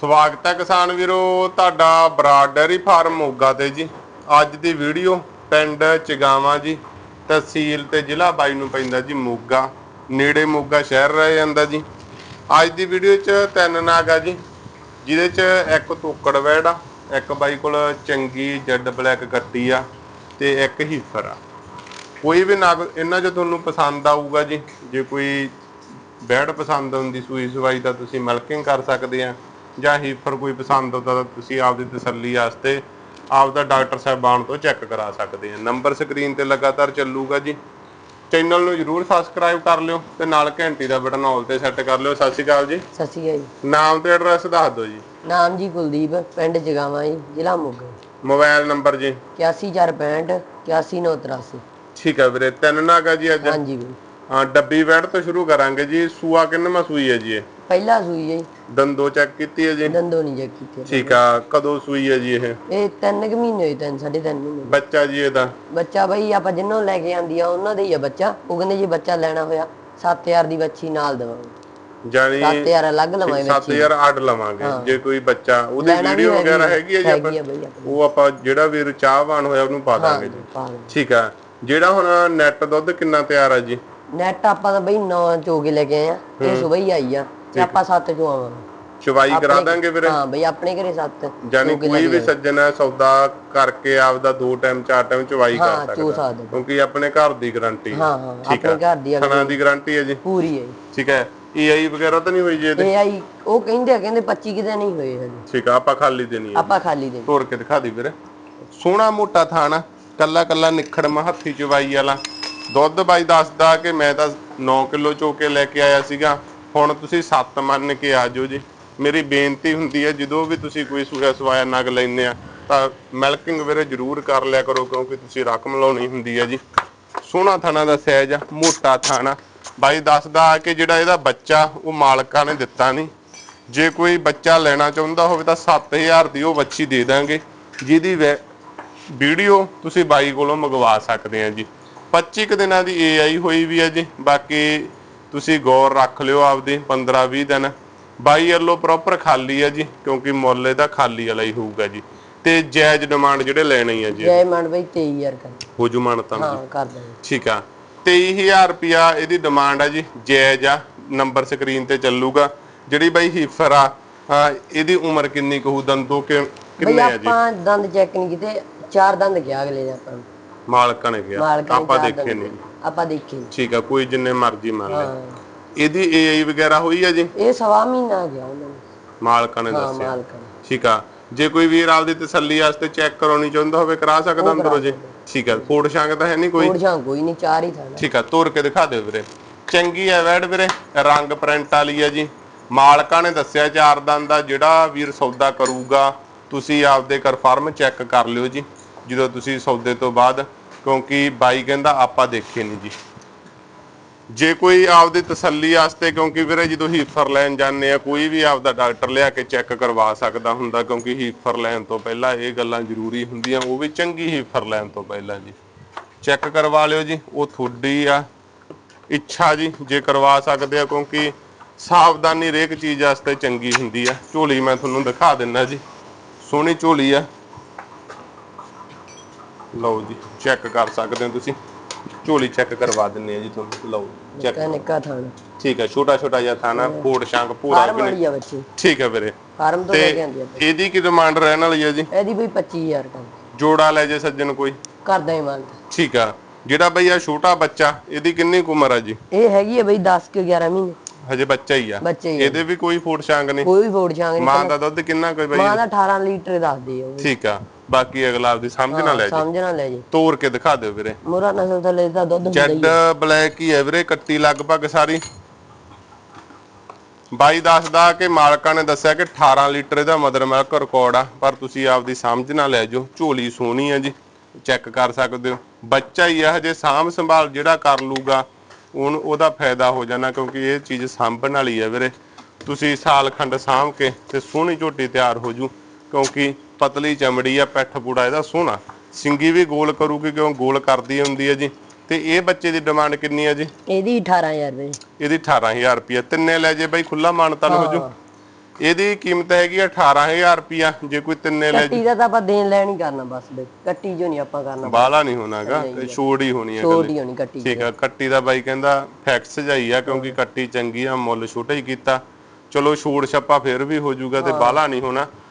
ਸਵਾਗਤ ਹੈ ਕਿਸਾਨ ਵੀਰੋ, ਤੁਹਾਡਾ ਬਰਾਡ ਡੈਰੀ ਫਾਰਮ ਮੋਗਾ ਤੇ ਜੀ। ਅੱਜ ਦੀ ਵੀਡੀਓ ਪਿੰਡ ਚਗਾਵਾ ਜੀ, ਤਹਿਸੀਲ ਤੇ ਜ਼ਿਲ੍ਹਾ ਬਾਈ ਨੂੰ ਪੈਂਦਾ ਜੀ ਮੋਗਾ, ਨੇੜੇ ਮੋਗਾ ਸ਼ਹਿਰ ਰਹਿ ਜਾਂਦਾ ਜੀ। ਅੱਜ ਦੀ ਵੀਡੀਓ 'ਚ ਤਿੰਨ ਨਾਗ ਆ ਜੀ, ਜਿਹਦੇ 'ਚ ਇੱਕ ਤੋਕੜ ਵੈੜ ਆ, ਇੱਕ ਬਾਈ ਕੋਲ ਚੰਗੀ ਜੈਡ ਬਲੈਕ ਗੱਟੀ ਆ ਤੇ ਇੱਕ ਹੀਫਰ ਆ। ਕੋਈ ਵੀ ਨਾਗ ਇਹਨਾਂ 'ਚ ਤੁਹਾਨੂੰ ਪਸੰਦ ਆਊਗਾ ਜੀ, ਜੇ ਕੋਈ ਬੈਡ ਪਸੰਦ ਹੁੰਦੀ ਸੂਈ ਸਵਾਈ ਤਾਂ ਤੁਸੀਂ ਮਲਕਿੰਗ ਕਰ ਸਕਦੇ ਆ। ਜਾਂ ਹੀਫਰ ਕੋਈ ਪਸੰਦ ਆਉਂਦਾ ਤਾਂ ਤੁਸੀਂ ਆਪਦੀ ਤਸੱਲੀ ਵਾਸਤੇ ਆਪਦਾ ਡਾਕਟਰ ਸਾਹਿਬਾਨ ਤੋਂ ਚੈੱਕ ਕਰਾ ਸਕਦੇ ਆ। ਨੰਬਰ ਸਕਰੀਨ ਤੇ ਲਗਾਤਾਰ ਚੱਲੂਗਾ ਜੀ। ਚੈਨਲ ਨੂੰ ਜਰੂਰ ਸਬਸਕ੍ਰਾਈਬ ਕਰ ਲਿਓ ਤੇ ਨਾਲ ਘੰਟੀ ਦਾ ਬਟਨ ਆਲ ਤੇ ਸੈੱਟ ਕਰ ਲਿਓ। ਸਤਿ ਸ਼੍ਰੀ ਅਕਾਲ ਜੀ। ਸਤਿ ਸ਼੍ਰੀ ਅਕਾਲ ਜੀ। ਨਾਮ ਤੇ ਐਡਰੈਸ ਦੱਸ ਦਿਓ ਜੀ। ਨਾਮ ਜੀ ਕੁਲਦੀਪ ਪਿੰਡ ਜਗਾਵਾਂ ਜੀ ਜ਼ਿਲ੍ਹਾ ਮੋਗਾ। ਮੋਬਾਈਲ ਨੰਬਰ ਜੀ। 8465 81983 ਠੀਕ ਹੈ ਵੀਰੇ ਤਿੰਨ ਨਾਗਾ ਜੀ ਅੱਜ। ਹਾਂਜੀ ਵੀ ਹਾਂ ਡੱਬੀ ਵੈੜ ਤੋਂ ਸ਼ੁਰੂ ਕਰਾਂਗੇ ਜੀ। ਸੂਆ ਕਿੰਨਵਾਂ ਸੂਈ ਹੈ ਜੀ ਇਹ? ਪਹਿਲਾ ਸੂਈ ਹੈ ਜੀ, ਦੰਦੋ ਚੈੱਕ ਕੀਤੀ ਹੈ ਜੀ? ਦੰਦੋ ਨਹੀਂ ਚੈੱਕ ਕੀਤੇ ਠੀਕ ਆ ਕਦੋਂ ਸੂਈ ਹੈ ਜੀ ਇਹ? ਇਹ ਤਿੰਨ ਕੁ ਮਹੀਨੇ ਹੋਏ ਤਿੰਨ ਸਾਢੇ ਤਿੰਨ ਮਹੀਨੇ। ਬੱਚਾ ਜੀ ਇਹਦਾ? ਬੱਚਾ ਬਈ ਆਪਾਂ ਜਿੰਨੋਂ ਲੈ ਕੇ ਆਂਦੀ ਆ ਉਹਨਾਂ ਦੇ ਹੀ ਆ ਬੱਚਾ। ਉਹ ਕਹਿੰਦੇ ਜੇ ਬੱਚਾ ਲੈਣਾ ਹੋਇਆ 7000 ਦੀ ਬੱਚੀ ਨਾਲ ਦੇਵਾਂਗੇ। ਜਾਨੀ 7000 ਅਲੱਗ ਲਵਾਂਗੇ ਬੱਚੀ 7000 ਅੱਡ ਲਵਾਂਗੇ ਜੇ ਕੋਈ ਬੱਚਾ ਉਹਦੀ ਲੈਣਾ ਵੀ ਵੀਡੀਓ ਹੈਗੀ ਵਗੈਰਾ ਹੈਗੀ ਹੈ ਜੀ ਹੈਗੀ ਆਪਾਂ? ਬਈ ਉਹ ਆਪਾਂ ਜਿਹੜਾ ਵੀਰ ਚਾਹਵਾਨ ਹੋਇਆ ਉਹਨੂੰ ਪਾ ਦਾਂਗੇ ਜੀ। ਪਾ ਲਓ। ਠੀਕ ਆ। ਜਿਹੜਾ ਹੁਣ ਨੈਟ ਦੁੱਧ ਕਿੰਨਾ ਤਿਆਰ ਆ ਜੀ? ਨੈਟ ਆਪਾਂ ਤਾਂ ਬਈ 9 ਚੋ ਕੇ ਲੈ ਕੇ ਆਏ ਆ ਇਹ ਸਵੇਰ ਹੀ ਆਈ ਆ। ਤੇ ਆਪਾਂ 7 ਚੋ ਆਵਾਂਗੇ। ਚਵਾਈ ਕਰਾ ਦਾਂਗੇ ਵੀਰੇ? ਹਾਂ ਬਈ ਆਪਣੇ ਘਰੇ 7 ਜਾਨੀ ਕੋਈ ਵੀ ਸੱਜਣ ਹੈ ਸੌਦਾ ਕਰਕੇ ਆਪਦਾ ਦੋ ਟਾਈਮ ਚਾਰ ਟਾਈਮ ਚਵਾਈ ਕਰ ਸਕਦਾ। ਕਿਉਂਕਿ ਆਪਣੇ ਘਰ ਦੀ ਗਾਰੰਟੀ ਹਾਂ। ਹਾਂ ਆਪਣੇ ਘਰ ਦੀ ਥਣਾ ਦੀ ਗਾਰੰਟੀ ਹੈ ਜੀ। ਪੂਰੀ ਹੈ। ਠੀਕ ਹੈ। ਈਆਈ ਵਗੈਰਾ ਤਾਂ ਨਹੀਂ ਹੋਈ ਜੀ ਇਹਦੇ? ਇਹ ਆਈ ਉਹ ਕਹਿੰਦੇ ਆ ਕਹਿੰਦੇ 25 ਕਿਤੇ ਨਹੀਂ ਹੋਏ ਹਜੇ। ਠੀਕ ਆ ਆਪਾਂ ਖਾਲੀ ਦੇਣੀ ਹੈ ਆਪਾਂ ਖਾਲੀ ਦੇ ਤੋੜ ਕੇ ਦਿਖਾ ਦੀ ਵੀਰੇ? ਸੋਹਣਾ ਮੋਟਾ ਥਾਣਾ ਕੱਲਾ ਕੱਲਾ ਨਿਖੜ ਹੱਥੀ ਚਵਾਈ ਵਾਲਾ। ਦੁੱਧ ਬਾਈ ਦੱਸਦਾ ਕਿ ਮੈਂ ਤਾਂ 9 ਕਿਲੋ ਚੋ ਕੇ ਲੈ ਕੇ ਆਇਆ ਸੀਗਾ। ਹੁਣ ਤੁਸੀਂ ਸੱਤ ਮੰਨ ਕੇ ਆ ਜਾਓ ਜੀ। ਮੇਰੀ ਬੇਨਤੀ ਹੁੰਦੀ ਹੈ, ਜਦੋਂ ਵੀ ਤੁਸੀਂ ਕੋਈ ਸੂਆ ਸਵਾਇਆ ਨਗ ਲੈਂਦੇ ਆ, ਤਾਂ ਮਿਲਕਿੰਗ ਵੀਰੇ ਜ਼ਰੂਰ ਕਰ ਲਿਆ ਕਰੋ, ਕਿਉਂਕਿ ਤੁਸੀਂ ਰਕਮ ਲਾਉਣੀ ਹੁੰਦੀ ਹੈ ਜੀ। ਸੋਹਣਾ ਥਾਣਾ ਦਾ ਸਾਈਜ਼ ਆ, ਮੋਟਾ ਥਾਣਾ। ਬਾਈ ਦੱਸਦਾ ਕਿ ਜਿਹੜਾ ਇਹਦਾ ਬੱਚਾ, ਉਹ ਮਾਲਕਾਂ ਨੇ ਦਿੱਤਾ ਨਹੀਂ। ਜੇ ਕੋਈ ਬੱਚਾ ਲੈਣਾ ਚਾਹੁੰਦਾ ਹੋਵੇ, ਤਾਂ 7000 ਦੀ ਉਹ ਬੱਚੀ ਦੇ ਦਾਂਗੇ, ਜਿਹਦੀ ਵੈ- ਵੀਡੀਓ ਤੁਸੀਂ ਬਾਈ ਕੋਲੋਂ ਮੰਗਵਾ ਸਕਦੇ ਆ ਜੀ। 25 ਕੁ ਦਿਨਾਂ ਦੀ AI ਹੋਈ ਵੀ ਹੈ ਜੀ। ਬਾਕੀ ਤੁਸੀਂ ਗੌਰ ਰੱਖ ਲਿਓ ਆਪਦੀ 15 20 ਦਿਨ। ਬਾਈ ਵੱਲੋਂ ਪ੍ਰੋਪਰ ਖਾਲੀ ਹੈ ਜੀ ਕਿਉਂਕਿ ਮੁੱਲ ਇਹਦਾ ਖਾਲੀ ਵਾਲਾ ਹੀ ਹੋਊਗਾ ਜੀ। ਤੇ ਜਾਇਜ਼ ਡਿਮਾਂਡ ਜਿਹੜੇ ਲੈਣੇ ਹੀ ਆ ਜੀ। ਜੈ ਮਨ ਬਈ 23000 ਕਰ। ਹੋ ਜੂ ਮਾਨਤਾ ਹਾਂ ਕਰ ਦਾਂਗੇ ਠੀਕ ਆ। 23000 ਰੁਪਿਆ ਇਹਦੀ ਡਿਮਾਂਡ ਆ ਜੀ ਜਾਇਜ਼ ਆ ਨੰਬਰ ਸਕਰੀਨ ਤੇ ਚੱਲੂਗਾ। ਜਿਹੜੀ ਬਾਈ ਹੀਫਰ ਆ ਹਾਂ, ਇਹਦੀ ਉਮਰ ਕਿੰਨੀ ਕਹੂ ਦੰਦੋ ਕਿ ਬਈ ਕਿੰਨੇ ਆ ਜੀ? ਆਪਾਂ ਦੰਦ ਚੈੱਕ ਨਹੀਂ ਕੀਤੇ ਚਾਰ ਦੰਦ ਗਿਆ ਅਗਲੇ ਨੇ ਆਪਾਂ ਨੂੰ। ਮਾਲਕਾਂ ਨੇ ਕਿਹਾ। ਮਾਲਕਾਂ ਨੇ ਆਪਾਂ ਚਾਰ ਦੇਖੇ ਦੰਦ ਨਹੀਂ। ਆਪਾਂ ਦੇਖੇ। ਠੀਕ ਆ ਕੋਈ ਜਿੰਨੇ ਮਰਜ਼ੀ ਮੰਨ ਲੈ। ਹਾਂ। ਇਹਦੀ ਏਆਈ ਵਗੈਰਾ ਹੋਈ ਆ ਜੀ? ਇਹ ਸਵਾ ਮਹੀਨਾ ਗਿਆ ਉਹਨਾਂ ਨੂੰ। ਮਾਲਕਾਂ ਨੇ ਹਾਂ ਦੱਸਿਆ। ਮਾਲਕਾਂ ਨੇ। ਠੀਕ ਆ। ਜੇ ਕੋਈ ਵੀਰ ਆਪਦੀ ਤਸੱਲੀ ਵਾਸਤੇ ਚੈੱਕ ਕਰਾਉਣੀ ਚਾਹੁੰਦਾ ਹੋਵੇ ਕਰਾ ਸਕਦਾ ਅੰਦਰੋਂ ਜੀ? ਠੀਕ ਆ ਫੋੜ ਸ਼ਾਂਗ ਤਾਂ ਹੈ ਨਹੀਂ ਕੋਈ? ਕੋੜ ਜਾਂ ਕੋਈ ਨਹੀਂ ਚਾਰ ਹੀ ਥਾਣਾ। ਠੀਕ ਆ ਤੋੜ ਕੇ ਦਿਖਾ ਦਿਓ ਵੀਰੇ। ਚੰਗੀ ਐ ਵੈੜ ਵੀਰੇ ਰੰਗ ਪ੍ਰਿੰਟ ਵਾਲੀ ਆ ਜੀ। ਮਾਲਕਾਂ ਨੇ ਦੱਸਿਆ ਚਾਰ ਦੰਦ ਦਾ ਜਿਹੜਾ ਵੀਰ ਸੌਦਾ ਕਰੂਗਾ ਤੁਸੀਂ ਆਪਦੇ ਕਨਫਰਮ ਚੈੱਕ ਕਰ ਲਿਓ ਜੀ ਜਦੋਂ ਤੁਸੀਂ ਸੌਦੇ ਤੋਂ ਬਾਅਦ। ਕਿਉਂਕਿ ਬਾਈ ਕਹਿੰਦਾ ਆਪਾਂ ਦੇਖੇ ਨਹੀਂ ਜੀ। ਜੇ ਕੋਈ ਆਪਦੀ ਤਸੱਲੀ ਵਾਸਤੇ ਕਿਉਂਕਿ ਵੀਰੇ ਜਦੋਂ ਹੀਫਰ ਲੈਣ ਜਾਂਦੇ ਆ, ਕੋਈ ਵੀ ਆਪਦਾ ਡਾਕਟਰ ਲਿਆ ਕੇ ਚੈੱਕ ਕਰਵਾ ਸਕਦਾ ਹੁੰਦਾ ਕਿਉਂਕਿ ਹੀਫਰ ਲੈਣ ਤੋਂ ਪਹਿਲਾਂ ਇਹ ਗੱਲਾਂ ਜ਼ਰੂਰੀ ਹੁੰਦੀਆਂ, ਉਹ ਵੀ ਚੰਗੀ ਹੀਫਰ ਲੈਣ ਤੋਂ ਪਹਿਲਾਂ ਜੀ। ਚੈੱਕ ਕਰਵਾ ਲਿਓ ਜੀ, ਉਹ ਤੁਹਾਡੀ ਆ ਇੱਛਾ ਜੀ, ਜੇ ਕਰਵਾ ਸਕਦੇ ਆ ਕਿਉਂਕਿ ਸਾਵਧਾਨੀ ਹਰੇਕ ਚੀਜ਼ ਵਾਸਤੇ ਚੰਗੀ ਹੁੰਦੀ ਆ। ਝੋਲੀ ਮੈਂ ਤੁਹਾਨੂੰ ਦਿਖਾ ਦਿੰਦਾ ਜੀ। ਸੋਹਣੀ ਝੋਲੀ ਆ। ਲਓ ਜੀ ਚੈੱਕ ਕਰ ਸਕਦੇ ਹੋ ਤੁਸੀਂ। ਝੋਲੀ ਚੈੱਕ ਕਰਵਾ ਦਿੰਨੇ ਆ ਜੀ ਤੁਹਾਨੂੰ। ਲਓ ਚੈੱਕ ਨਿੱਕਾ ਨਿੱਕਾ ਥਾਣਾ। ਠੀਕ ਹੈ ਛੋਟਾ ਛੋਟਾ ਜਿਹਾ ਥਾਣਾ ਫੋੜ ਸ਼ਾਂਕ ਪੂਰਾ ਫਾਰਮ ਵਾਲੀ ਆ ਬੱਚੀ। ਠੀਕ ਹੈ ਵੀਰੇ। ਫਾਰਮ ਤੋਂ ਲੈ ਕੇ ਆਂਦੀ ਆ ਇਹਦੀ ਕੀ ਡਿਮਾਂਡ ਰਹਿਣ ਵਾਲੀ ਹੈ ਜੀ? ਇਹਦੀ ਬਈ 25000 ਕਰ ਜੋੜਾ ਲੈ ਜੇ ਸੱਜਣ ਕੋਈ। ਕਰਦਾ ਹੀ ਮਾਲ। ਠੀਕ ਆ। ਜਿਹੜਾ ਬਈ ਆ ਛੋਟਾ ਬੱਚਾ ਇਹਦੀ ਕਿੰਨੀ ਕੁ ਉਮਰ ਆ ਜੀ? ਇਹ ਹੈਗੀ ਹੈ ਬਈ 10 ਕਿ 11 ਮਹੀਨੇ। ਹਜੇ ਬੱਚਾ ਹੀ ਆ। ਆ। ਇਹਦੇ ਵੀ ਕੋਈ ਫੋੜ ਸ਼ਾਂਗ ਨਹੀਂ? ਕੋਈ ਫੋੜ ਛਾਂਗ ਨਹੀਂ। ਮਾਂ ਦਾ ਦੁੱਧ ਕਿੰਨਾ ਕੋਈ ਬਈ? ਮਾਂ ਦਾ 18 ਲੀਟਰ ਦੱਸਦੀ ਆ ਠੀਕ ਆ। ਬਾਕੀ ਅਗਲਾ ਆਪਦੀ ਸਮਝ ਨਾ ਲੈ ਜੀ। ਸਮਝ ਨਾ ਲੈ ਜੀ। ਤੋੜ ਕੇ ਦਿਖਾ ਦਿਓ ਵੀਰੇ। ਮੋਰਾ ਨਸਲ ਥੱਲੇ ਦਾ ਦੁੱਧ ਹੁੰਦਾ ਹੀ ਜੈਡ ਬਲੈਕ ਹੀ ਹੈ ਵੀਰੇ ਕੱਟੀ ਲਗਭਗ ਸਾਰੀ। ਬਾਈ ਦੱਸਦਾ ਕਿ ਮਾਲਕਾਂ ਨੇ ਦੱਸਿਆ ਕਿ 18 ਲੀਟਰ ਇਹਦਾ ਮਦਰ ਮਿਲਕ ਰਿਕਾਰਡ ਆ ਪਰ ਤੁਸੀਂ ਆਪਦੀ ਸਮਝ ਨਾਲ ਲੈ ਜਾਓ ਝੋਲੀ ਸੋਹਣੀ ਆ ਜੀ ਚੈੱਕ ਕਰ ਸਕਦੇ ਹੋ। ਬੱਚਾ ਹੀ ਆ ਹਜੇ ਸਾਂਭ ਸੰਭਾਲ ਜਿਹੜਾ ਕਰ ਲੂਗਾ ਉਹਨ ਉਹਦਾ ਫਾਇਦਾ ਹੋ ਜਾਣਾ ਕਿਉਂਕਿ ਇਹ ਚੀਜ਼ ਸਾਂਭਣ ਵਾਲੀ ਆ ਵੀਰੇ। ਤੁਸੀਂ ਸਾਲ ਖੰਡ ਸਾਂਭ ਕੇ ਤੇ ਸੋਹਣੀ ਝੋਟੀ ਤਿਆਰ ਹੋ ਜੂ ਕਿਉਂਕਿ ਪਤਲੀ ਚਮੜੀ ਆ ਪਿੱਠ ਪੂੜਾ ਇਹਦਾ ਸੋਹਣਾ। ਸਿੰਗੀ ਵੀ ਗੋਲ ਕਰੂਗੀ ਕਿਉਂ? ਗੋਲ ਕਰਦੀ ਹੁੰਦੀ ਹੈ ਜੀ। ਤੇ ਇਹ ਬੱਚੇ ਦੀ ਡਿਮਾਂਡ ਕਿੰਨੀ ਹੈ ਜੀ? ਇਹਦੀ 18000 ਰੁਪਏ। ਇਹਦੀ 18000 ਰੁਪਏ। ਤਿੰਨੇ ਲੈ ਜੇ ਬਾਈ ਖੁੱਲਾ ਮਾਨਤਨ ਹੋ ਜੂ ਇਹਦੀ ਕੀਮਤ ਹੈਗੀ ਆ 18000 ਰੁਪਿਆ ਜੇ ਕੋਈ ਤਿੰਨੇ ਲੈ ਕੱਟੀ ਦਾ ਤਾਂ ਆਪਾਂ ਦੇਣ ਲੈਣ ਹੀ ਕਰਨਾ ਬਸ ਬਈ। ਕੱਟੀ ਜੋ ਨਹੀਂ ਆਪਾਂ ਕਰਨਾ। ਬਾਲਾ ਨਹੀਂ ਹੋਣਾਗਾ। ਛੋੜ ਹੀ ਹੋਣੀ ਹੈ ਛੋਟੀ ਹੋਣੀ ਕੱਟੀ ਠੀਕ ਆ। ਕੱਟੀ ਦਾ ਬਾਈ ਕਹਿੰਦਾ ਫੈਕਸ ਜਾਈ ਆ ਕਿਉਂਕਿ ਕੱਟੀ ਚੰਗੀ ਆ ਮੁੱਲ ਛੋਟਾ ਹੀ ਕੀਤਾ। ਚਲੋ ਛੋੜ ਛੱਪਾ ਫਿਰ ਵੀ ਹੋ ਜਾਊਗਾ ਤੇ ਬਾਲਾ ਨਹੀਂ ਹੋਣਾ।